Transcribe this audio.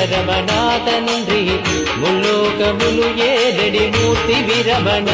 వెంకటరమణ తండ్రి ముల్లోకములు ఏడడి మూర్తి విరమణ?